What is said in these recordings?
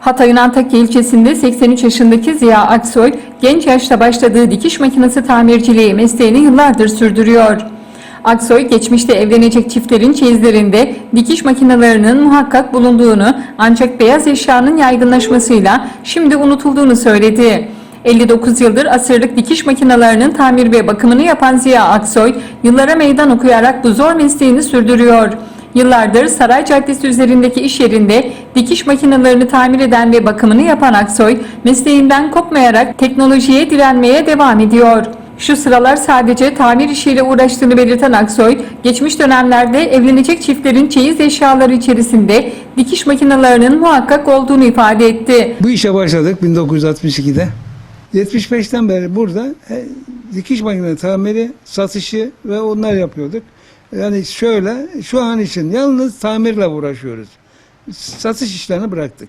Hatay'ın Antakya ilçesinde 83 yaşındaki Ziya Aksoy, genç yaşta başladığı dikiş makinesi tamirciliği mesleğini yıllardır sürdürüyor. Aksoy, geçmişte evlenecek çiftlerin çeyizlerinde dikiş makinelerinin muhakkak bulunduğunu ancak beyaz eşyanın yaygınlaşmasıyla şimdi unutulduğunu söyledi. 59 yıldır asırlık dikiş makinelerinin tamir ve bakımını yapan Ziya Aksoy, yıllara meydan okuyarak bu zor mesleğini sürdürüyor. Yıllardır Saray Caddesi üzerindeki iş yerinde dikiş makinelerini tamir eden ve bakımını yapan Aksoy, mesleğinden kopmayarak teknolojiye direnmeye devam ediyor. Şu sıralar sadece tamir işiyle uğraştığını belirten Aksoy, geçmiş dönemlerde evlenecek çiftlerin çeyiz eşyaları içerisinde dikiş makinelerinin muhakkak olduğunu ifade etti. Bu işe başladık 1962'de. 75'ten beri burada e, dikiş makine tamiri, satışı ve onlar yapıyorduk. Yani şöyle şu an için yalnız tamirle uğraşıyoruz. Satış işlerini bıraktık.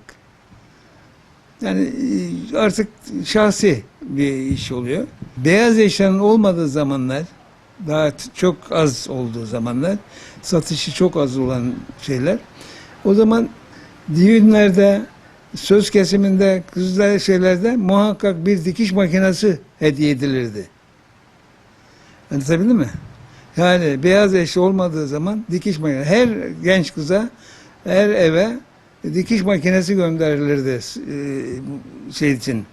Yani e, artık şahsi bir iş oluyor. Beyaz eşyanın olmadığı zamanlar, daha çok az olduğu zamanlar, satışı çok az olan şeyler. O zaman düğünlerde, söz kesiminde, kızlar şeylerde muhakkak bir dikiş makinesi hediye edilirdi. Anlatabildim mi? Yani beyaz eşya olmadığı zaman dikiş makinesi, her genç kıza, her eve dikiş makinesi gönderilirdi e, şey için,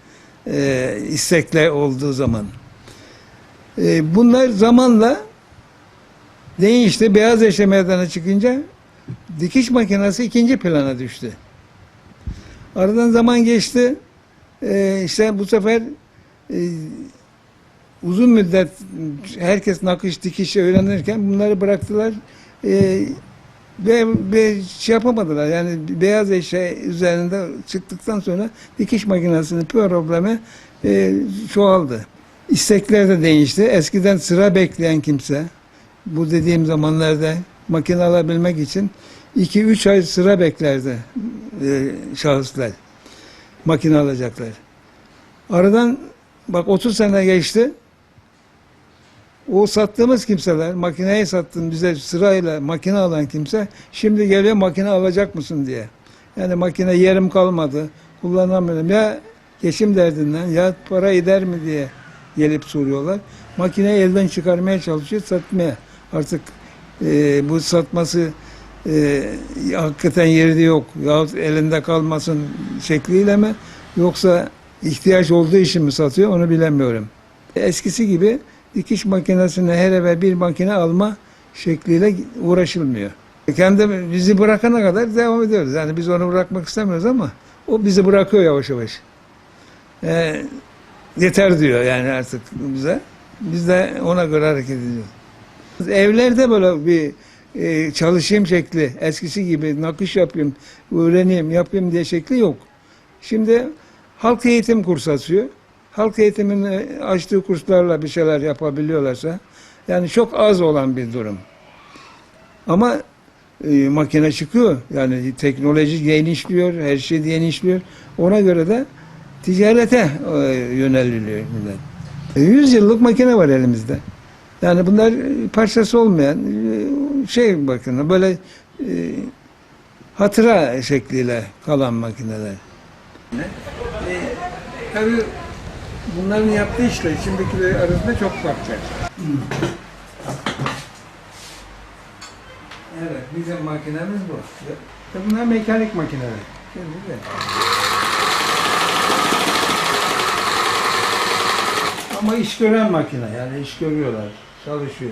e, istekler olduğu zaman. E, bunlar zamanla değişti. Beyaz eşya meydana çıkınca dikiş makinesi ikinci plana düştü. Aradan zaman geçti. Ee, işte bu sefer uzun müddet herkes nakış dikiş öğrenirken bunları bıraktılar. Ee, ve, ve şey yapamadılar. Yani beyaz eşya üzerinde çıktıktan sonra dikiş makinesinin problemi e, çoğaldı. İstekler de değişti. Eskiden sıra bekleyen kimse bu dediğim zamanlarda makine alabilmek için 2-3 ay sıra beklerdi e, şahıslar. Makine alacaklar. Aradan bak 30 sene geçti. O sattığımız kimseler, makineyi sattın bize sırayla makine alan kimse şimdi geliyor makine alacak mısın diye. Yani makine yerim kalmadı, kullanamıyorum. Ya geçim derdinden ya para eder mi diye gelip soruyorlar. Makineyi elden çıkarmaya çalışıyor, satmaya. Artık e, bu satması e, hakikaten yeri de yok. Yahut elinde kalmasın şekliyle mi? Yoksa ihtiyaç olduğu için mi satıyor onu bilemiyorum. Eskisi gibi dikiş makinesine her eve bir makine alma şekliyle uğraşılmıyor. Kendi bizi bırakana kadar devam ediyoruz. Yani biz onu bırakmak istemiyoruz ama o bizi bırakıyor yavaş yavaş. E, yeter diyor yani artık bize. Biz de ona göre hareket ediyoruz. Evlerde böyle bir e, çalışayım şekli, eskisi gibi nakış yapayım, öğreneyim, yapayım diye şekli yok. Şimdi halk eğitim kursu açıyor. Halk eğitiminin açtığı kurslarla bir şeyler yapabiliyorlarsa, yani çok az olan bir durum. Ama e, makine çıkıyor, yani teknoloji genişliyor, her şey genişliyor. Ona göre de ticarete e, yöneliliyor. E, 100 yıllık makine var elimizde. Yani bunlar e, parçası olmayan e, şey bakın böyle e, hatıra şekliyle kalan makineler. E, tabii bunların yaptığı işle şimdikiler arasında çok fark var. Evet, bizim makinemiz bu. Tabii Bunlar mekanik makineler. Şimdi de. Ama iş gören makine yani iş görüyorlar, çalışıyor.